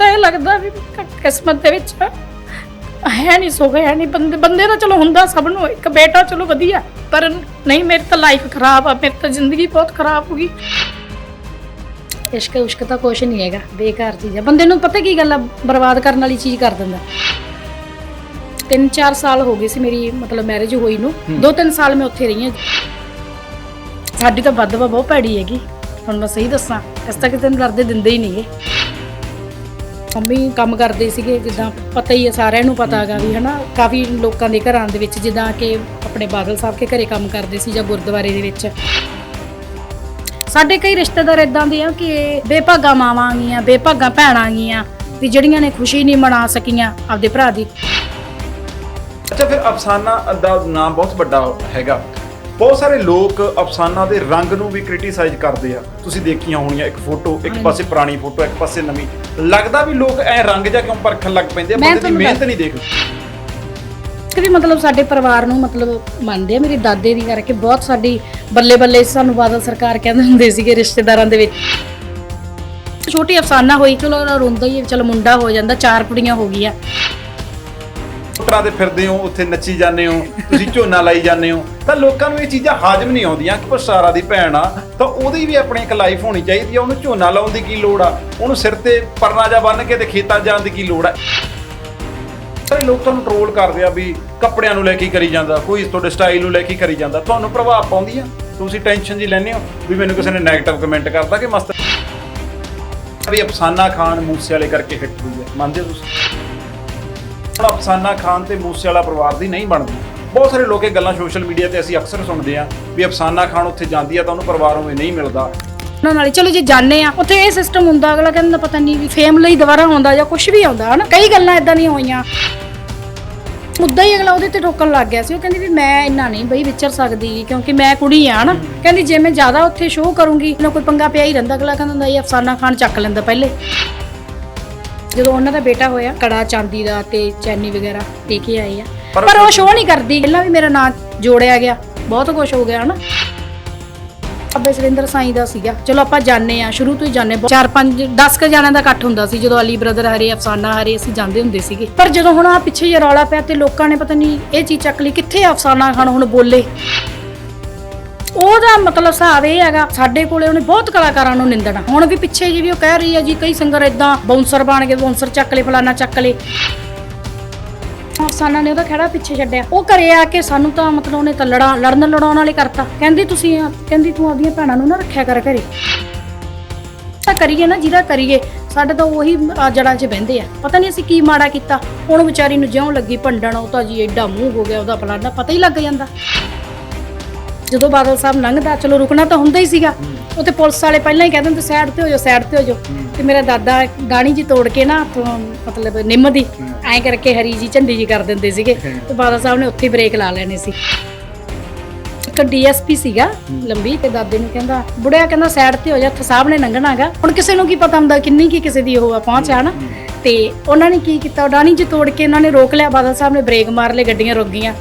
ਤਾਂ ਇਹ ਲੱਗਦਾ ਵੀ ਕਿਸਮਤ ਦੇ ਵਿੱਚ ਹੈ ਨਹੀਂ ਸੁੱਖ ਹੈ ਨਹੀਂ ਬੰਦੇ ਬੰਦੇ ਦਾ ਚਲੋ ਹੁੰਦਾ ਸਭ ਨੂੰ ਇੱਕ ਬੇਟਾ ਚਲੋ ਵਧੀਆ ਪਰ ਨਹੀਂ ਮੇਰੀ ਤਾਂ ਲਾਈਫ ਖਰਾਬ ਆ ਮੇਰੀ ਤਾਂ ਜ਼ਿੰਦਗੀ ਬਹੁਤ ਖਰਾਬ ਹੋ ਗਈ। ਇਸ਼ਕ ਉਸ਼ਕ ਤਾਂ ਕੁਛ ਨਹੀਂ ਹੈਗਾ ਬੇਕਾਰ ਚੀਜ਼ ਆ। ਬੰਦੇ ਨੂੰ ਪਤਾ ਕੀ ਗੱਲ ਆ ਬਰਬਾਦ ਕਰਨ ਵਾਲੀ ਚੀਜ਼ ਕਰ ਦਿੰਦਾ। ਤਿੰਨ ਚਾਰ ਸਾਲ ਹੋ ਗਏ ਸੀ ਮੇਰੀ ਮਤਲਬ ਮੈਰਿਜ ਹੋਈ ਨੂੰ ਦੋ ਤਿੰਨ ਸਾਲ ਮੈਂ ਉੱਥੇ ਰਹੀ ਹਾਂ ਸਾਡੀ ਤਾਂ ਬਦਵਾ ਬਹੁਤ ਭੈੜੀ ਹੈਗੀ ਹੁਣ ਮੈਂ ਸਹੀ ਦੱਸਾਂ ਇਸ ਤੱਕ ਤੈਨੂੰ ਡਰਦੇ ਦਿੰਦੇ ਹੀ ਨਹੀਂਗੇ ਮੰਮੀ ਕੰਮ ਕਰਦੇ ਸੀਗੇ, ਜਿੱਦਾਂ ਪਤਾ ਹੀ ਹੈ ਸਾਰਿਆਂ ਨੂੰ ਪਤਾ ਹੈਗਾ ਵੀ ਹਨਾ, ਕਾਫੀ ਲੋਕਾਂ ਦੇ ਘਰਾਂ ਦੇ ਵਿੱਚ ਜਿੱਦਾਂ ਕਿ ਆਪਣੇ ਬਾਦਲ ਸਾਹਿਬ ਕੇ ਘਰੇ ਕੰਮ ਕਰਦੇ ਸੀ ਜਾਂ ਗੁਰਦੁਆਰੇ ਦੇ ਵਿੱਚ। ਸਾਡੇ ਕਈ ਰਿਸ਼ਤੇਦਾਰ ਇਦਾਂ ਦੇ ਆ ਕਿ ਬੇਭਾਗਾ ਮਾਵਾਂ ਗੀਆਂ, ਬੇਭਾਗਾ ਭੈਣਾਂ ਗੀਆਂ, ਵੀ ਜਿਹੜੀਆਂ ਨੇ ਖੁਸ਼ੀ ਨਹੀਂ ਮਨਾ ਸਕੀਆਂ ਆਪਦੇ ਭਰਾ ਦੀ। ਅੱਛਾ, ਫਿਰ ਅਫਸਾਨਾ ਦਾ ਨਾਮ ਬਹੁਤ ਵੱਡਾ ਹੈਗਾ। ਬਹੁਤ ਸਾਰੇ ਲੋਕ ਅਫਸਾਨਾ ਦੇ ਰੰਗ ਨੂੰ ਵੀ ਕ੍ਰਿਟਿਸਾਈਜ਼ ਕਰਦੇ ਆ। ਤੁਸੀਂ ਦੇਖੀਆਂ ਹੋਣੀਆਂ ਇੱਕ ਫੋਟੋ ਇੱਕ। ਪਾਸੇ ਪੁਰਾਣੀ ਫੋਟੋ ਇੱਕ ਪਾਸੇ ਨਵੀਂ। ਲੱਗਦਾ ਵੀ ਲੋਕ ਐ ਰੰਗ ਜਾਂ ਕਿਉਂ ਪਰਖਣ ਲੱਗ ਪੈਂਦੇ ਆ? ਮੈਂ ਬੰਦੇ ਦੀ ਤੁਹਾਨੂੰ ਮਿਹਨਤ ਨਹੀਂ ਦੇਖਦੇ ਕਿ ਵੀ ਮਤਲਬ ਸਾਡੇ ਪਰਿਵਾਰ ਨੂੰ ਮਤਲਬ ਮੰਨਦੇ ਆ ਮੇਰੇ ਦਾਦੇ ਦੀ ਕਰਕੇ ਬਹੁਤ ਸਾਡੀ ਬੱਲੇ ਬੱਲੇ ਸਾਨੂੰ ਬਾਦਲ ਸਰਕਾਰ ਕਹਿੰਦੇ ਹੁੰਦੇ ਸੀਗੇ ਰਿਸ਼ਤੇਦਾਰਾਂ ਦੇ ਵਿੱਚ। ਛੋਟੀ ਅਫਸਾਨਾ ਹੋਈ ਚਲੋ ਰੋਂਦਾ ਹੀ ਹੈ, ਚਲੋ ਮੁੰਡਾ ਹੋ ਜਾਂਦਾ ਚਾਰ ਕੁੜੀਆਂ ਹੋ ਗਈਆਂ। ਪੁੱਤਰਾਂ 'ਤੇ ਫਿਰਦੇ ਹੋ, ਉੱਥੇ ਨੱਚੀ ਜਾਂਦੇ ਹੋ, ਤੁਸੀਂ ਝੋਨਾ ਲਾਈ ਜਾਂਦੇ ਹੋ, ਤਾਂ ਲੋਕਾਂ ਨੂੰ ਇਹ ਚੀਜ਼ਾਂ ਹਾਜ਼ਮ ਨਹੀਂ ਆਉਂਦੀਆਂ ਕਿ ਪਸਾਰਾ ਦੀ ਭੈਣ ਆ, ਤਾਂ ਉਹਦੀ ਵੀ ਆਪਣੀ ਇੱਕ ਲਾਈਫ ਹੋਣੀ ਚਾਹੀਦੀ ਆ, ਉਹਨੂੰ ਝੋਨਾ ਲਾਉਣ ਦੀ ਕੀ ਲੋੜ ਆ, ਉਹਨੂੰ ਸਿਰ ਤੇ ਪਰਨਾ ਜਾ ਬੰਨ ਕੇ ਤੇ ਖੇਤਾਂ ਜਾਣ ਦੀ ਕੀ ਲੋੜ ਆ। ਸਾਰੇ ਲੋਕ ਤੁਹਾਨੂੰ ਟ੍ਰੋਲ ਕਰਦੇ ਆ ਵੀ ਕੱਪੜਿਆਂ ਨੂੰ ਲੈ ਕੇ ਕਰੀ ਜਾਂਦਾ, ਕੋਈ ਤੁਹਾਡੇ ਸਟਾਈਲ ਨੂੰ ਲੈ ਕੇ ਕਰੀ ਜਾਂਦਾ, ਤੁਹਾਨੂੰ ਪ੍ਰਭਾਵ ਪਾਉਂਦੀ ਆ। ਤੁਸੀਂ ਟੈਨਸ਼ਨ ਜੀ ਲੈਂਦੇ ਹੋ ਵੀ ਮੈਨੂੰ ਕਿਸੇ ਨੇ ਨੈਗੇਟਿਵ ਕਮੈਂਟ ਕਰਤਾ ਕਿ ਮਸਤ ਵੀ ਅਫਸਾਨਾ ਖਾਨ ਮੂਸੇ ਵਾਲੇ ਕਰਕੇ ਹਿੱਟ ਹੋਈ ਹੈ ਮੰਨਦੇ ਹੋ ਤੁਸੀਂ? ਅਫਸਾਨਾ ਖਾਨ ਤੇ ਮੂਸੇ ਵਾਲਾ ਪਰਿਵਾਰ ਦੀ ਨਹੀਂ ਬਣਦੀ। ਬਹੁਤ ਸਾਰੇ ਲੋਕ ਇਹ ਗੱਲਾਂ ਸੋਸ਼ਲ ਮੀਡੀਆ ਤੇ ਅਸੀਂ ਅਕਸਰ ਸੁਣਦੇ ਆ ਵੀ ਅਫਸਾਨਾ ਖਾਨ ਉੱਥੇ ਜਾਂਦੀ ਆ ਤਾਂ ਉਹਨੂੰ ਪਰਿਵਾਰ ਉਵੇਂ ਨਹੀਂ ਮਿਲਦਾ। ਉਹਨਾਂ ਨਾਲ ਚਲੋ ਜੇ ਜਾਣੇ ਆ ਉੱਥੇ ਇਹ ਸਿਸਟਮ ਹੁੰਦਾ, ਅਗਲਾ ਕਹਿੰਦਾ ਪਤਾ ਨਹੀਂ ਵੀ ਫੇਮ ਲਈ ਦੁਬਾਰਾ ਆਉਂਦਾ ਜਾਂ ਕੁਝ ਵੀ ਆਉਂਦਾ, ਹਨਾ? ਕਈ ਗੱਲਾਂ ਇਦਾਂ ਦੀਆਂ ਹੋਈਆਂ। ਮੁੱਦਾ ਹੀ ਅਗਲਾ ਉਹਦੇ ਤੇ ਠੋਕਣ ਲੱਗ ਗਿਆ ਸੀ। ਉਹ ਕਹਿੰਦੀ ਵੀ ਮੈਂ ਇੰਨਾ ਨਹੀਂ ਬਈ ਵਿਚਰ ਸਕਦੀ, ਕਿਉਂਕਿ ਮੈਂ ਕੁੜੀ ਆ, ਹਨਾ? ਕਹਿੰਦੀ ਜੇ ਮੈਂ ਜ਼ਿਆਦਾ ਉੱਥੇ ਸ਼ੋਅ ਕਰੂੰਗੀ, ਨਾ ਕੋਈ ਪੰਗਾ ਪਿਆ ਹੀ ਰਹਿੰਦਾ। ਅਗਲਾ ਕਹਿੰਦਾ ਹੁੰਦਾ, ਇਹ ਅਫਸਾਨਾ ਖਾਨ ਚੱਕ ਲੈਂਦਾ ਪਹਿਲੇ। ਜਦੋਂ ਉਹਨਾਂ ਦਾ ਬੇਟਾ ਹੋਇਆ ਕੜਾ ਚਾਂਦੀ ਦਾ ਤੇ ਚੈਨੀ ਵਗੈਰਾ ਦੇ ਕੇ ਆਏ ਆ। ਪਰ- ਪਰ ਉਹ ਸ਼ੋਅ ਨਹੀਂ ਕਰਦੀ। ਪਹਿਲਾਂ ਵੀ ਮੇਰਾ ਨਾਂ ਜੋੜਿਆ ਗਿਆ। ਬਹੁਤ ਕੁਝ ਹੋ ਗਿਆ ਹਨਾ? ਅੱਬੇ ਸੁਰਿੰਦਰ ਸਾਈਂ ਦਾ ਸੀਗਾ। ਚਲੋ ਆਪਾਂ ਜਾਣੇ ਆ ਸ਼ੁਰੂ ਤੋਂ ਹੀ ਜਾਣੇ ਚਾਰ ਪੰਜ 10 ਕ ਜਣਿਆਂ ਦਾ ਇਕੱਠ ਹੁੰਦਾ ਸੀ ਜਦੋਂ ਅਲੀ ਬ੍ਰਦਰ ਹਰੇ ਅਫਸਾਨਾ ਹਰੇ ਅਸੀਂ ਜਾਂਦੇ ਹੁੰਦੇ ਸੀਗੇ। ਪਰ ਜਦੋਂ ਹੁਣ ਆ ਪਿੱਛੇ ਜੇ ਰੌਲਾ ਪਿਆ ਤੇ ਲੋਕਾਂ ਨੇ ਪਤਾ ਨਹੀਂ ਇਹ ਚੀਜ਼ ਚੱਕ ਲਈ ਕਿੱਥੇ ਆ ਅਫਸਾਨਾ ਖਾਨ ਹੁਣ ਬੋਲੇ? ਉਹਦਾ ਮਤਲਬ ਹਿਸਾਬ ਇਹ ਹੈਗਾ, ਸਾਡੇ ਕੋਲੇ ਉਹਨੇ ਬਹੁਤ ਕਲਾਕਾਰਾਂ ਨੂੰ ਨਿੰਦਣਾ। ਹੁਣ ਵੀ ਪਿੱਛੇ ਜੀ ਵੀ ਉਹ ਕਹਿ ਰਹੀ ਹੈ ਜੀ, ਕਈ ਸਿੰਗਰ ਇਦਾਂ ਬਾਉਂਸਰ ਬਣ ਗਏ ਬਾਉਂਸਰ ਚੱਕ ਲੈ ਫਲਾਨਾ ਚੱਕ ਲੈ ਅਫਸਾਨਾ ਨੇ ਉਹਦਾ ਖੜਾ ਪਿੱਛੇ ਛੱਡਿਆ। ਉਹ ਘਰੇ ਆ ਕੇ ਸਾਨੂੰ ਤਾਂ ਮਤਲਬ ਉਹਨੇ ਤਾਂ ਲੜਾ, ਲੜਨ ਲੜਾਉਣ ਵਾਲੇ ਕਰਤਾ। ਕਹਿੰਦੀ ਤੁਸੀਂ ਕਹਿੰਦੀ ਤੂੰ ਆਪਦੀਆਂ ਭੈਣਾਂ ਨੂੰ ਨਾ ਰੱਖਿਆ ਕਰ ਘਰੇ। ਤਾਂ ਕਰੀਏ ਨਾ ਜਿਹਦਾ ਕਰੀਏ, ਸਾਡੇ ਤਾਂ ਉਹੀ ਆ ਜੜਾਂ 'ਚ ਬਹਿੰਦੇ ਆ। ਪਤਾ ਨਹੀਂ ਅਸੀਂ ਕੀ ਮਾੜਾ ਕੀਤਾ। ਹੁਣ ਵਿਚਾਰੀ ਨੂੰ ਜਿਉਂ ਲੱਗੀ ਭੰਡਣ, ਉਹ ਤਾਂ ਜੀ ਐਡਾ ਮੂੰਹ ਹੋ ਗਿਆ, ਉਹਦਾ ਫਲਾਣਾ ਪਤਾ ਹੀ ਲੱਗ ਜਾਂਦਾ। ਜਦੋਂ ਬਾਦਲ ਸਾਹਿਬ ਲੰਘਦਾ ਚਲੋ ਰੁਕਣਾ ਤਾਂ ਹੁੰਦਾ ਹੀ ਸੀਗਾ। ਉੱਥੇ ਪੁਲਿਸ ਵਾਲੇ ਪਹਿਲਾਂ ਹੀ ਕਹਿ ਦਿੰਦੇ ਸਾਈਡ ਤੇ ਹੋ ਜਾਓ ਸਾਈਡ ਤੇ ਹੋ ਜਾਓ। ਤੇ ਮੇਰਾ ਦਾਦਾ ਗਾਣੀ ਜੀ ਤੋੜ ਕੇ ਨਾ ਤੋਂ ਮਤਲਬ ਨਿੰਮ ਦੀ ਐਂ ਕਰਕੇ ਹਰੀ ਜੀ ਝੰਡੀ ਜੀ ਕਰ ਦਿੰਦੇ ਸੀਗੇ। ਤੇ ਬਾਦਲ ਸਾਹਿਬ ਨੇ ਉੱਥੇ ਬ੍ਰੇਕ ਲਾ ਲੈਣੇ ਸੀ। ਇੱਕ ਡੀਐਸਪੀ ਸੀਗਾ ਲੰਬੀ ਤੇ ਦਾਦੇ ਨੂੰ ਕਹਿੰਦਾ ਬੁੜਿਆ ਕਹਿੰਦਾ ਸਾਈਡ ਤੇ ਹੋ ਜਾ ਇੱਥੇ ਸਾਹਿਬ ਨੇ ਲੰਘਣਾਗਾ। ਹੁਣ ਕਿਸੇ ਨੂੰ ਕੀ ਪਤਾ ਹੁੰਦਾ ਕਿੰਨੀ ਕੀ ਕਿਸੇ ਦੀ ਉਹ ਆ ਪਹੁੰਚ ਆ ਨਾ? ਤੇ ਉਹਨਾਂ ਨੇ ਕੀ ਕੀਤਾ ਡਾਣੀ ਜੀ ਤੋੜ ਕੇ ਇਹਨਾਂ ਨੇ ਰੋਕ ਲਿਆ ਬਾਦਲ ਸਾਹਿਬ ਨੇ ਬ੍ਰੇਕ ਮਾਰ ਲਏ ਗੱਡੀਆਂ ਰੁਕ ਗਈਆਂ।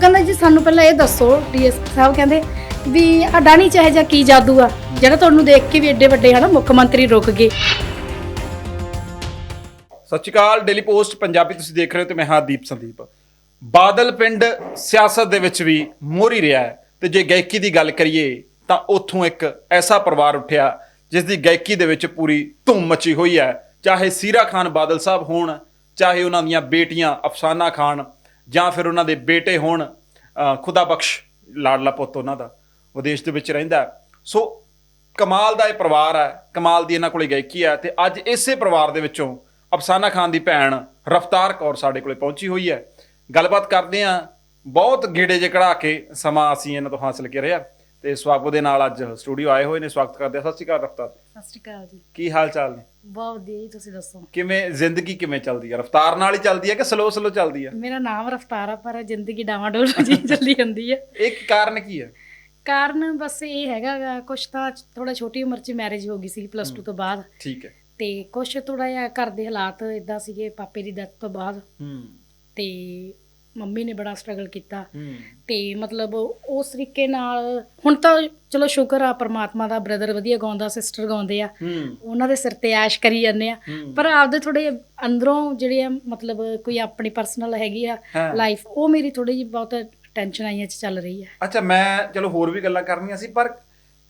ਕਹਿੰਦਾ ਜੀ ਸਾਨੂੰ ਪਹਿਲਾਂ ਇਹ ਦੱਸੋ ਡੀਐਸਪੀ ਸਾਹਿਬ ਕਹਿੰਦੇ ਵੀ ਆ ਚਾਹੇ ਜਾਂ ਕੀ ਜਾਦੂ ਆ? ਜਿਹੜਾ ਤੁਹਾਨੂੰ ਦੇਖ ਕੇ ਵੀ ਐਡੇ ਵੱਡੇ ਹਨਾ ਮੁੱਖ ਮੰਤਰੀ ਰੁਕ ਗਏ। ਸਤਿ ਸ਼੍ਰੀ ਅਕਾਲ ਡੇਲੀ ਪੋਸਟ ਪੰਜਾਬੀ ਤੁਸੀਂ ਦੇਖ ਰਹੇ ਹੋ ਤੇ ਮੈਂ ਹਾਂ ਦੀਪ ਸੰਦੀਪ। ਬਾਦਲ ਪਿੰਡ ਸਿਆਸਤ ਦੇ ਵਿੱਚ ਵੀ ਮੋਰੀ ਰਿਹਾ ਹੈ ਤੇ ਜੇ ਗਾਇਕੀ ਦੀ ਗੱਲ ਕਰੀਏ ਤਾਂ ਉੱਥੋਂ ਇੱਕ ਐਸਾ ਪਰਿਵਾਰ ਉੱਠਿਆ ਜਿਸ ਦੀ ਗਾਇਕੀ ਦੇ ਵਿੱਚ ਪੂਰੀ ਧੂਮ ਮਚੀ ਹੋਈ ਹੈ। ਚਾਹੇ ਸੀਰਾ ਖਾਨ ਬਾਦਲ ਸਾਹਿਬ ਹੋਣ, ਚਾਹੇ ਉਹਨਾਂ ਦੀਆਂ ਬੇਟੀਆਂ ਅਫਸਾਨਾ ਖਾਨ ਜਾਂ ਫਿਰ ਉਹਨਾਂ ਦੇ ਬੇਟੇ ਹੋਣ, ਅਹ, ਖੁਦਾ ਬਖਸ਼ ਲਾਡਲਾ ਪੁੱਤ ਉਹਨਾਂ ਦਾ, ਵਿਦੇਸ਼ ਦੇ ਵਿੱਚ ਰਹਿੰਦਾ ਸੋ ਕਮਾਲ ਦਾ ਇਹ ਪਰਿਵਾਰ ਹੈ, ਕਮਾਲ ਦੀ ਇਹਨਾਂ ਕੋਲੇ ਗਾਇਕੀ ਹੈ ਤੇ ਅੱਜ ਇਸੇ ਪਰਿਵਾਰ ਦੇ ਵਿੱਚੋਂ ਅਫਸਾਨਾ ਖਾਨ ਦੀ ਭੈਣ ਰਫਤਾਰ ਕੌਰ ਸਾਡੇ ਕੋਲੇ ਪਹੁੰਚੀ ਹੋਈ ਹੈ। ਗੱਲਬਾਤ ਕਰਦੇ ਆ ਬਹੁਤ ਗੇੜੇ ਜੇ ਕਢਾ ਕੇ ਸਮਾਂ ਅਸੀਂ ਇਹਨਾਂ ਤੋਂ ਹਾਸਲ ਕਰਿਆ ਤੇ ਸਵਾਗਤ ਦੇ ਨਾਲ ਅੱਜ ਸਟੂਡੀਓ ਆਏ ਹੋਏ ਨੇ। ਸਵਾਗਤ ਕਰਦੇ ਆ ਸਤਿ ਸ਼੍ਰੀ ਅਕਾਲ ਰਫਤਾਰ। ਸਤਿ ਸ਼੍ਰੀ ਅਕਾਲ ਜੀ। ਕੀ ਹਾਲ ਚਾਲ ਨੇ? ਬਹੁਤ ਵਧੀਆ ਜੀ ਤੁਸੀਂ ਦੱਸੋ? ਕਿਵੇਂ ਜ਼ਿੰਦਗੀ ਕਿਵੇਂ ਚੱਲਦੀ ਹੈ ਰਫਤਾਰ ਨਾਲ ਹੀ ਚੱਲਦੀ ਹੈ ਕਿ ਸਲੋ ਸਲੋ ਚੱਲਦੀ ਹੈ ਮੇਰਾ ਨਾਮ ਰਫਤਾਰ ਆ ਪਰ ਜ਼ਿੰਦਗੀ ਡਾਵਾਡੋਲ ਜੀ ਚੱਲੀ ਜਾਂਦੀ ਹੈ ਇਹ ਕੀ ਕਾਰਨ ਕੀ ਹੈ ਕਾਰਨ ਬਸ ਇਹ ਹੈਗਾ ਗਾ, ਕੁਛ ਤਾਂ ਥੋੜਾ ਛੋਟੀ ਉਮਰ 'ਚ ਮੈਰਿਜ ਹੋ ਗਈ ਸੀ ਪਲੱਸ 2 ਤੋਂ ਬਾਅਦ। ਠੀਕ ਹੈ। ਤੇ ਕੁਛ ਥੋੜਾ ਜਿਹਾ ਘਰ ਦੇ ਹਾਲਾਤ ਇਦਾਂ ਸੀਗੇ ਪਾਪੇ ਦੀ ਡੈਥ ਤੋਂ ਬਾਅਦ। ਹੂੰ। ਤੇ ਮੰਮੀ ਨੇ ਬੜਾ ਸਟਰਗਲ ਕੀਤਾ। ਤੇ ਮਤਲਬ ਉਸ ਤਰੀਕੇ ਨਾਲ ਹੁਣ ਤਾਂ ਚਲੋ ਸ਼ੁਕਰ ਆ ਪ੍ਰਮਾਤਮਾ ਦਾ ਬ੍ਰਦਰ ਵਧੀਆ ਗਾਉਂਦਾ ਸਿਸਟਰ ਗਾਉਂਦੇ ਆ। ਉਹਨਾਂ ਦੇ ਸਿਰ ਤੇ ਐਸ਼ ਕਰੀ ਜਾਂਦੇ ਆ। ਪਰ ਆਪਦੇ ਥੋੜੇ ਅੰਦਰੋਂ ਜਿਹੜੇ ਆ ਮਤਲਬ ਕੋਈ ਆਪਣੀ ਪਰਸਨਲ ਹੈਗੀ ਆ। ਲਾਈਫ ਉਹ ਮੇਰੀ ਥੋੜੀ ਜਿਹੀ ਬਹੁਤ ਟੈਨਸ਼ਨ ਆਈਆਂ ਚ ਚੱਲ ਰਹੀ ਆ। ਅੱਛਾ ਮੈਂ ਚਲੋ ਹੋਰ ਵੀ ਗੱਲਾਂ ਕਰਨੀਆਂ ਸੀ ਪਰ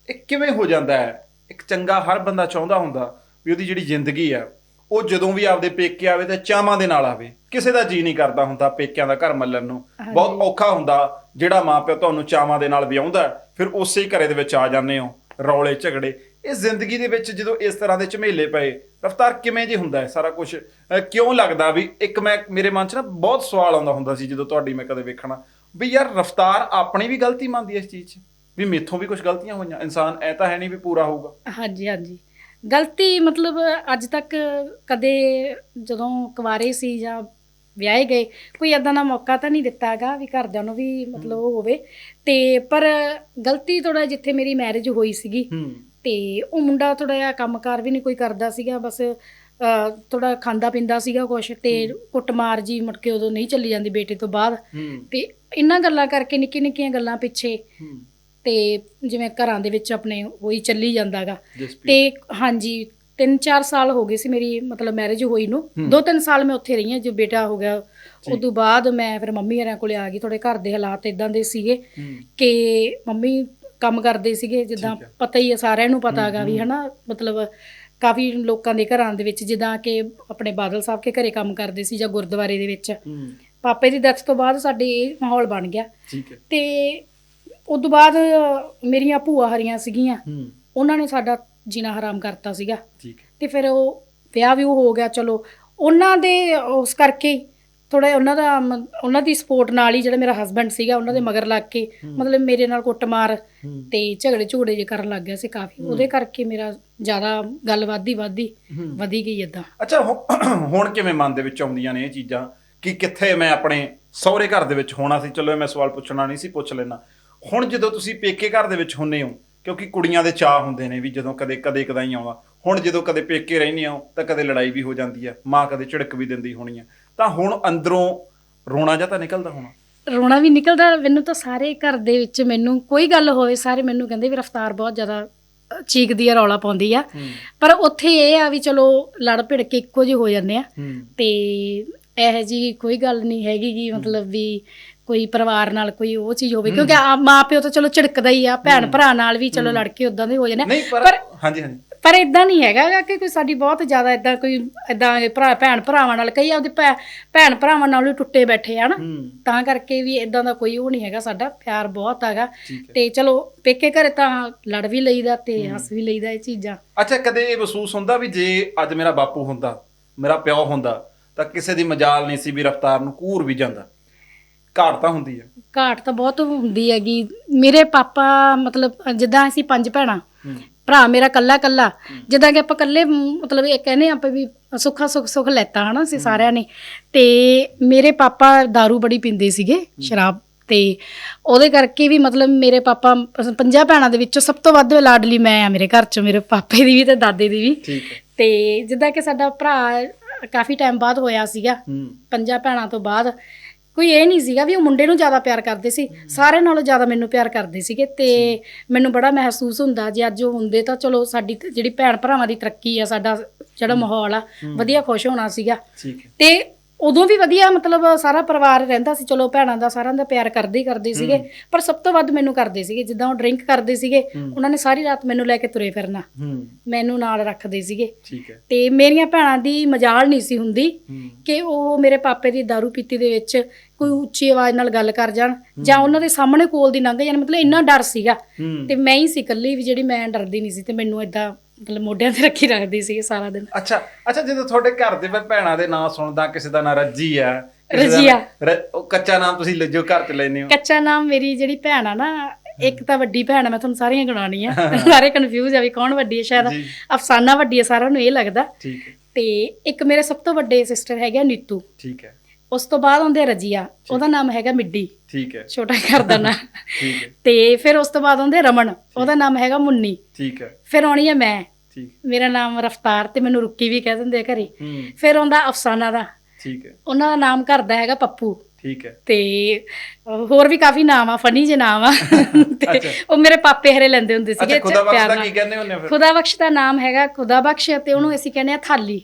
ਇਹ ਕਿਵੇਂ ਹੋ ਜਾਂਦਾ ਹੈ? ਇੱਕ ਚੰਗਾ ਹਰ ਬੰਦਾ ਚਾਹੁੰਦਾ ਹੁੰਦਾ ਵੀ ਉਹਦੀ ਜਿਹੜੀ ਜ਼ਿੰਦਗੀ ਆ ਉਹ ਜਦੋਂ ਵੀ ਆਪਦੇ ਪੇਕੇ ਆਵੇ ਤਾਂ ਚਾਵਾਂ ਦੇ ਨਾਲ ਆਵੇ ਕਿਸੇ ਦਾ ਜੀ ਨਹੀਂ ਕਰਦਾ ਹੁੰਦਾ ਪੇਕਿਆਂ ਦਾ ਘਰ ਮੱਲਣ ਨੂੰ। ਬਹੁਤ ਔਖਾ ਹੁੰਦਾ ਜਿਹੜਾ ਮਾਪਿਓ ਤੁਹਾਨੂੰ ਚਾਵਾਂ ਦੇ ਨਾਲ ਵਿਆਹੁੰਦਾ ਹੈ, ਫਿਰ ਉਸੇ ਘਰੇ ਦੇ ਵਿੱਚ ਆ ਜਾਂਦੇ ਹੋ ਰੌਲੇ ਝਗੜੇ। ਇਹ ਜ਼ਿੰਦਗੀ ਦੇ ਵਿੱਚ ਜਦੋਂ ਇਸ ਤਰ੍ਹਾਂ ਦੇ ਝਮੇਲੇ ਪਏ ਰਫਤਾਰ ਕਿਵੇਂ ਜੇ ਹੁੰਦਾ ਹੈ? ਸਾਰਾ ਕੁਝ ਕਿਉਂ ਲੱਗਦਾ ਵੀ ਇੱਕ ਮੈਂ ਮੇਰੇ ਮਨ 'ਚ ਨਾ ਬਹੁਤ ਸਵਾਲ ਆਉਂਦਾ ਹੁੰਦਾ ਸੀ ਜਦੋਂ ਤੁਹਾਡੀ ਮੈਂ ਕਦੇ ਵੇਖਣਾ ਵੀ ਯਾਰ ਰਫਤਾਰ ਆਪਣੀ ਵੀ ਗਲਤੀ ਮੰਨਦੀ ਹੈ ਇਸ ਚੀਜ਼ 'ਚ? ਵੀ ਮੇਥੋਂ ਵੀ ਕੁਝ ਗਲਤੀਆਂ ਹੋਈਆਂ? ਇਨਸਾਨ ਐ ਤਾਂ ਹੈ ਨਹੀਂ ਵੀ ਪੂਰਾ ਹੋਊਗਾ। ਹਾਂਜੀ ਹਾਂਜੀ। ਗਲਤੀ ਮਤਲਬ ਅੱਜ ਤੱਕ ਕਦੇ ਜਦੋਂ ਕੁਵਾਰੇ ਸੀ ਜਾਂ ਵਿਆਹੇ ਗਏ ਕੋਈ ਏਦਾਂ ਦਾ ਮੌਕਾ ਤਾਂ ਨਹੀਂ ਦਿੱਤਾਗਾ ਵੀ ਘਰਦਿਆਂ ਨੂੰ ਵੀ ਮਤਲਬ ਉਹ ਹੋਵੇ। ਤੇ ਪਰ ਗਲਤੀ ਥੋੜਾ ਜਿੱਥੇ ਮੇਰੀ ਮੈਰਿਜ ਹੋਈ ਸੀਗੀ ਤੇ ਉਹ ਮੁੰਡਾ ਥੋੜਾ ਜਿਹਾ ਕੰਮਕਾਰ ਵੀ ਨਹੀਂ ਕੋਈ ਕਰਦਾ ਸੀਗਾ ਬਸ ਥੋੜਾ ਖਾਂਦਾ ਪੀਂਦਾ ਸੀਗਾ ਕੁਛ ਤੇ ਕੁੱਟਮਾਰ ਜੀ ਮੁੜ ਕੇ ਉਦੋਂ ਨਹੀਂ ਚੱਲੀ ਜਾਂਦੀ ਬੇਟੇ ਤੋਂ ਬਾਅਦ। ਤੇ ਇਹਨਾਂ ਗੱਲਾਂ ਕਰਕੇ ਨਿੱਕੀ ਨਿੱਕੀਆਂ ਗੱਲਾਂ ਪਿੱਛੇ ਤੇ ਜਿਵੇਂ ਘਰਾਂ ਦੇ ਵਿੱਚ ਆਪਣੇ ਉਹੀ ਚੱਲੀ ਜਾਂਦਾਗਾ। ਤੇ ਹਾਂਜੀ 3-4 ਸਾਲ ਹੋ ਗਏ ਸੀ ਮੇਰੀ ਮਤਲਬ ਮੈਰਿਜ ਹੋਈ ਨੂੰ। ਹੂੰ। 2-3 ਸਾਲ ਮੈਂ ਉੱਥੇ ਰਹੀ ਹਾਂ ਜੋ ਬੇਟਾ ਹੋ ਗਿਆ। ਉਦੋਂ ਬਾਅਦ ਮੈਂ ਫਿਰ ਮੰਮੀ ਹਰਾਂ ਕੋਲੇ ਆ ਗਈ ਥੋੜੇ ਘਰ ਦੇ ਹਾਲਾਤ ਇਦਾਂ ਦੇ ਸੀਗੇ ਕਿ ਮੰਮੀ ਕੰਮ ਕਰਦੇ ਸੀਗੇ ਜਿੱਦਾਂ। ਪਤਾ ਹੀ ਹੈ ਸਾਰਿਆਂ ਨੂੰ ਪਤਾ ਹੈਗਾ ਵੀ ਹਨਾ ਮਤਲਬ ਕਾਫੀ ਲੋਕਾਂ ਦੇ ਘਰਾਂ ਦੇ ਵਿੱਚ ਜਿੱਦਾਂ ਕਿ ਆਪਣੇ ਬਾਦਲ ਸਾਹਿਬ ਕੇ ਘਰੇ ਕੰਮ ਕਰਦੇ ਸੀ ਜਾਂ ਗੁਰਦੁਆਰੇ ਦੇ ਵਿੱਚ। ਪਾਪੇ ਦੀ ਡੈਥ ਤੋਂ ਬਾਅਦ ਸਾਡੇ ਇਹ ਮਾਹੌਲ ਬਣ ਗਿਆ। ਠੀਕ ਹੈ ਤੇ ਉਦੋਂ ਬਾਅਦ ਮੇਰੀਆਂ ਭੂਆ ਹਰੀਆਂ ਸੀਗੀਆਂ। ਹੂੰ। ਉਹਨਾਂ ਨੇ ਸਾਡਾ ਜੀਣਾ ਹਰਾਮ ਕਰਤਾ ਸੀਗਾ। ਠੀਕ ਹੈ। ਤੇ ਫਿਰ ਉਹ ਵਿਆਹ ਵੀ ਹੋ ਗਿਆ ਚਲੋ। ਉਹਨਾਂ ਦੇ ਉਸ ਕਰਕੇ ਥੋੜਾ ਉਹਨਾਂ ਦਾ ਮ- ਉਹਨਾਂ ਦੀ ਸਪੋਰਟ ਨਾਲ ਹੀ ਜਿਹੜਾ ਮੇਰਾ ਹਸਬੰਡ ਸੀਗਾ ਉਹਨਾਂ ਦੇ ਮਗਰ ਲੱਗ ਕੇ ਮਤਲਬ ਮੇਰੇ ਨਾਲ ਕੁੱਟਮਾਰ ਹੂੰ। ਤੇ ਝਗੜੇ ਝੂੜੇ ਜੇ ਕਰਨ ਲੱਗ ਗਿਆ ਸੀ ਕਾਫੀ। ਉਹਦੇ ਕਰਕੇ ਮੇਰਾ ਜ਼ਿਆਦਾ ਗੱਲ ਵਧਦੀ ਹੂੰ। ਵਧੀ ਗਈ ਇਦਾਂ ਅੱਛਾ ਹੁਣ ਕਿਵੇਂ ਮਨ ਦੇ ਵਿੱਚ ਆਉਂਦੀਆਂ ਨੇ ਇਹ ਚੀਜ਼ਾਂ? ਕਿ ਕਿੱਥੇ ਮੈਂ ਆਪਣੇ ਸਹੁਰੇ ਘਰ ਦੇ ਵਿੱਚ ਹੋਣਾ ਸੀ? ਚਲੋ ਇਹ ਮੈਂ ਸਵਾਲ ਪੁੱਛਣਾ ਨਹੀਂ ਸੀ ਪੁੱਛ ਲੈਣਾ ਹੁਣ ਜਦੋਂ ਤੁਸੀਂ ਪੇਕੇ ਘਰ ਦੇ ਵਿੱਚ ਹੁੰਨੇ ਹੋ ਕਿਉਂਕਿ ਕੁੜੀਆਂ ਦੇ ਚਾਹ ਹੁੰਦੇ ਨੇ ਵੀ ਜਦੋਂ ਕਦੇ ਕਦੇ ਕਦਾਈ ਆਉਂਦਾ ਹੁਣ ਜਦੋਂ ਕਦੇ ਪੇਕੇ ਰਹਿੰਦੇ ਹੋ ਤਾਂ ਕਦੇ ਲੜਾਈ ਵੀ ਹੋ ਜਾਂਦੀ ਹੈ ਮਾਂ ਕਦੇ ਝਿੜਕ ਵੀ ਦਿੰਦੀ ਹੋਣੀ ਹੈ। ਤਾਂ ਹੁਣ ਅੰਦਰੋਂ ਰੋਣਾ ਜਾਂ ਤਾਂ ਨਿਕਲਦਾ ਹੋਣਾ? ਰੋਣਾ ਵੀ ਨਿਕਲਦਾ ਮੈਨੂੰ ਤਾਂ ਸਾਰੇ ਘਰ ਦੇ ਵਿੱਚ ਮੈਨੂੰ ਕੋਈ ਗੱਲ ਹੋਵੇ ਸਾਰੇ ਮੈਨੂੰ ਕਹਿੰਦੇ ਵੀ ਰਫਤਾਰ ਬਹੁਤ ਜ਼ਿਆਦਾ ਚੀਕਦੀ ਆ ਰੌਲਾ ਪਾਉਂਦੀ ਆ। ਪਰ ਉੱਥੇ ਇਹ ਆ ਵੀ ਚਲੋ ਲੜ ਭਿੜ ਕੇ ਇੱਕੋ ਜਿਹੇ ਹੋ ਜਾਂਦੇ ਆ। ਤੇ ਇਹ ਜੀ ਕੋਈ ਗੱਲ ਨਹੀਂ ਹੈਗੀ ਗੀ ਮਤਲਬ ਵੀ ਕੋਈ ਪਰਿਵਾਰ ਨਾਲ ਕੋਈ ਉਹ ਚੀਜ਼ ਹੋਵੇ ਕਿਉਂਕਿ ਆ ਮਾਂ ਪਿਓ ਤਾਂ ਚਲੋ ਝਿੜਕਦਾ ਹੀ ਆ ਭੈਣ ਭਰਾ ਨਾਲ ਵੀ ਚਲੋ ਲੜ ਕੇ ਉਦਾਂ ਦੇ ਹੋ ਜਾਂਦੇ। ਨਹੀਂ ਪਰ ਹਾਂਜੀ ਹਾਂਜੀ। ਪਰ ਇਦਾਂ ਨਹੀਂ ਹੈਗਾ ਕਿ ਕੋਈ ਸਾਡੀ ਬਹੁਤ ਜ਼ਿਆਦਾ ਇਦਾਂ ਕੋਈ ਇਦਾਂ ਭਰਾ ਭੈਣ ਭਰਾਵਾਂ ਨਾਲ ਕਈ ਆਪਦੇ ਭੈਣ ਭਰਾਵਾਂ ਨਾਲ ਹੀ ਟੁੱਟੇ ਬੈਠੇ ਆ ਨਾ। ਤਾਂ ਕਰਕੇ ਵੀ ਇਦਾਂ ਦਾ ਕੋਈ ਉਹ ਨਹੀਂ ਹੈਗਾ ਸਾਡਾ ਪਿਆਰ ਬਹੁਤ ਹੈਗਾ। ਤੇ ਚਲੋ ਪੇਕੇ ਘਰੇ ਤਾਂ ਲੜ ਵੀ ਲਈਦਾ ਤੇ ਹੱਸ ਵੀ ਲਈਦਾ ਇਹ ਚੀਜ਼ਾਂ। ਅੱਛਾ ਕਦੇ ਇਹ ਮਹਿਸੂਸ ਹੁੰਦਾ ਵੀ ਜੇ ਅੱਜ ਮੇਰਾ ਬਾਪੂ ਹੁੰਦਾ ਮੇਰਾ ਪਿਓ ਹੁੰਦਾ ਤਾਂ ਕਿਸੇ ਦੀ ਮਜਾਲ ਨਹੀਂ ਸੀ ਵੀ ਰਫਤਾਰ ਨੂੰ ਕੂਰ ਵੀ ਜਾਂਦਾ? ਘਾਟ ਤਾਂ ਹੁੰਦੀ ਹੈ ਘਾਟ ਤਾਂ ਬਹੁਤ ਹੁੰਦੀ ਹੈਗੀ। ਮੇਰੇ ਪਾਪਾ ਮਤਲਬ ਜਿੱਦਾਂ ਅਸੀਂ ਪੰਜ ਭੈਣਾਂ ਭਰਾ ਮੇਰਾ ਕੱਲਾ ਕੱਲਾ ਜਿੱਦਾਂ ਕਿ ਆਪਾਂ ਕੱਲੇ ਮਤਲਬ ਇਹ ਕਹਿੰਦੇ ਆਪਾਂ ਵੀ ਸੁੱਖਾ ਸੁੱਖ ਸੁੱਖ ਲੈਤਾ ਹਨਾ ਅਸੀਂ ਸਾਰਿਆਂ ਨੇ। ਤੇ ਮੇਰੇ ਪਾਪਾ दारू ਬੜੀ ਪੀਂਦੇ ਸੀਗੇ ਸ਼ਰਾਬ ਤੇ ਉਹਦੇ ਕਰਕੇ ਵੀ ਮਤਲਬ ਮੇਰੇ ਪਾਪਾ ਪੰਜਾਂ ਭੈਣਾਂ ਦੇ ਵਿੱਚੋਂ ਸਭ ਤੋਂ ਵੱਧ ਲਾਡਲੀ ਮੈਂ ਆ ਮੇਰੇ ਘਰ ਚ ਮੇਰੇ ਪਾਪੇ ਦੀ ਵੀ ਤੇ ਦਾਦੇ ਦੀ ਵੀ। ਤੇ ਜਿੱਦਾਂ ਕਿ ਸਾਡਾ ਭਰਾ ਕਾਫੀ ਟਾਈਮ ਬਾਅਦ ਹੋਇਆ ਸੀਗਾ ਪੰਜਾਂ ਭੈਣਾਂ ਤੋਂ ਬਾਅਦ। ਕੋਈ ਇਹ ਨਹੀਂ ਸੀਗਾ ਵੀ ਉਹ ਮੁੰਡੇ ਨੂੰ ਜ਼ਿਆਦਾ ਪਿਆਰ ਕਰਦੇ ਸੀ। ਸਾਰਿਆਂ ਨਾਲੋਂ ਜ਼ਿਆਦਾ ਮੈਨੂੰ ਪਿਆਰ ਕਰਦੇ ਸੀਗੇ ਤੇ ਮੈਨੂੰ ਬੜਾ ਮਹਿਸੂਸ ਹੁੰਦਾ ਜੇ ਅੱਜ ਉਹ ਹੁੰਦੇ ਤਾਂ ਚਲੋ ਸਾਡੀ ਜਿਹੜੀ ਭੈਣ ਭਰਾਵਾਂ ਦੀ ਤਰੱਕੀ ਆ ਸਾਡਾ ਜਿਹੜਾ ਮਾਹੌਲ ਆ ਵਧੀਆ ਖੁਸ਼ ਹੋਣਾ ਸੀਗਾ। ਠੀਕ ਹੈ। ਤੇ ਉਦੋਂ ਵੀ ਵਧੀਆ ਮਤਲਬ ਸਾਰਾ ਪਰਿਵਾਰ ਰਹਿੰਦਾ ਸੀ ਚਲੋ ਭੈਣਾਂ ਦਾ ਸਾਰਿਆਂ ਦਾ ਪਿਆਰ ਕਰਦੇ ਹੀ ਕਰਦੇ ਸੀਗੇ ਪਰ ਸਭ ਤੋਂ ਵੱਧ ਮੈਨੂੰ ਕਰਦੇ ਸੀਗੇ ਜਿੱਦਾਂ ਉਹ ਡਰਿੰਕ ਕਰਦੇ ਸੀਗੇ ਉਹਨਾਂ ਨੇ ਸਾਰੀ ਰਾਤ ਮੈਨੂੰ ਲੈ ਕੇ ਤੁਰੇ ਫਿਰਨਾ। ਮੈਨੂੰ ਨਾਲ ਰੱਖਦੇ ਸੀਗੇ। ਠੀਕ ਹੈ। ਤੇ ਮੇਰੀਆਂ ਭੈਣਾਂ ਦੀ ਮਜਾਲ ਨਹੀਂ ਸੀ ਹੁੰਦੀ ਕਿ ਉਹ ਮੇਰੇ ਪਾਪੇ ਦੀ दारू ਪੀਤੀ ਦੇ ਵਿੱਚ ਕੋਈ ਉੱਚੀ ਆਵਾਜ਼ ਨਾਲ ਗੱਲ ਕਰ ਜਾਣ ਜਾਂ ਉਹਨਾਂ ਦੇ ਸਾਹਮਣੇ ਕੋਲ ਦੀ ਲੰਘ ਜਾਣ ਮਤਲਬ ਇੰਨਾ ਡਰ ਸੀਗਾ। ਤੇ ਮੈਂ ਹੀ ਸੀ ਇਕੱਲੀ ਵੀ ਜਿਹੜੀ ਮੈਂ ਡਰਦੀ ਨਹੀਂ ਸੀ ਤੇ ਮੈਨੂੰ ਇਦਾਂ ਮਤਲਬ ਮੋਢਿਆਂ ਤੇ ਰੱਖੀ ਰੱਖਦੀ ਸੀ ਸਾਰਾ ਦਿਨ। ਅੱਛਾ ਅੱਛਾ ਜਦੋਂ ਤੁਹਾਡੇ ਘਰ ਦੇ ਵਿੱਚ ਭੈਣਾਂ ਦੇ ਨਾਂ ਸੁਣਦਾ ਕਿਸੇ ਦਾ ਨਾਂ ਰੱਜੀ ਆ ਕਿਸੇ ਦਾ ਰਜੀਆ। ਨਾਂ- ਰ- ਉਹ ਕੱਚਾ ਨਾਮ ਤੁਸੀਂ ਲੱਜੋ ਘਰ ਚ ਲੈਨੇ ਹੋ। ਕੱਚਾ ਨਾਮ ਮੇਰੀ ਜਿਹੜੀ ਭੈਣ ਆ ਨਾ ਇੱਕ ਤਾਂ ਵੱਡੀ ਭੈਣ ਆ ਮੈਂ ਤੁਹਾਨੂੰ ਸਾਰੀਆਂ ਗਿਣਾਉਣੀ ਆ। ਸਾਰੇ ਕਨਫਿਊਜ਼ ਆ ਵੀ ਕੌਣ ਵੱਡੀ ਹੈ ਸ਼ਾਇਦ ਜੀ। ਅਫਸਾਨਾ ਵੱਡੀ ਹੈ ਸਾਰਿਆਂ ਨੂੰ ਇਹ ਲੱਗਦਾ। ਠੀਕ ਹੈ। ਤੇ ਇੱਕ ਮੇਰੇ ਸਭ ਤੋਂ ਵੱਡੇ ਸਿਸਟਰ ਹੈਗੇ ਆ ਨੀਤੂ। ਠੀਕ ਹੈ। ਉਸ ਤੋਂ ਬਾਅਦ ਆਉਂਦੇ ਆ ਰਜੀਆ ਉਹਦਾ ਨਾਮ ਹੈਗਾ ਮਿੱਡੀ। ਠੀਕ ਹੈ। ਛੋਟਾ ਘਰ ਦਾ ਨਾਂ। ਠੀਕ ਹੈ। ਤੇ ਫਿਰ ਉਸ ਤੋਂ ਬਾਅਦ ਆਉਂਦੇ ਰਮਨ। ਉਹਦਾ ਨਾਮ ਹੈਗਾ ਮੁੰਨੀ। ਠੀਕ ਹੈ। ਫਿਰ ਆਉਣੀ ਹੈ ਮੈਂ। ਠੀਕ। ਮੇਰਾ ਨਾਮ ਰਫਤਾਰ ਤੇ ਮੈਨੂੰ ਰੁੱਕੀ ਵੀ ਕਹਿ ਦਿੰਦੇ ਆ ਘਰੇ। ਹੂੰ। ਫਿਰ ਆਉਂਦਾ ਅਫਸਾਨਾ ਦਾ। ਠੀਕ ਹੈ। ਉਹਨਾਂ ਦਾ ਨਾਮ ਘਰ ਦਾ ਹੈਗਾ ਪੱਪੂ। ਠੀਕ ਹੈ। ਤੇ ਹੋਰ ਵੀ ਕਾਫੀ ਨਾਮ ਆ ਫਨੀ ਜੇ ਨਾਮ ਆ। ਤੇ। ਉਹ ਮੇਰੇ ਪਾਪੇ ਹਰੇ ਲੈਂਦੇ ਹੁੰਦੇ ਸੀਗੇ ਅੱਛਾ ਖੁਦਾ ਬਖਸ਼ ਦਾ। ਕੀ ਕਹਿੰਦੇ ਹੁੰਦੇ ਫਿਰ? ਖੁਦਾ ਬਖਸ਼ ਦਾ ਨਾਮ ਹੈਗਾ ਖੁਦਾ ਬਖਸ਼ ਤੇ ਉਹਨੂੰ ਅਸੀਂ ਕਹਿੰਦੇ ਆ ਥਾਲੀ।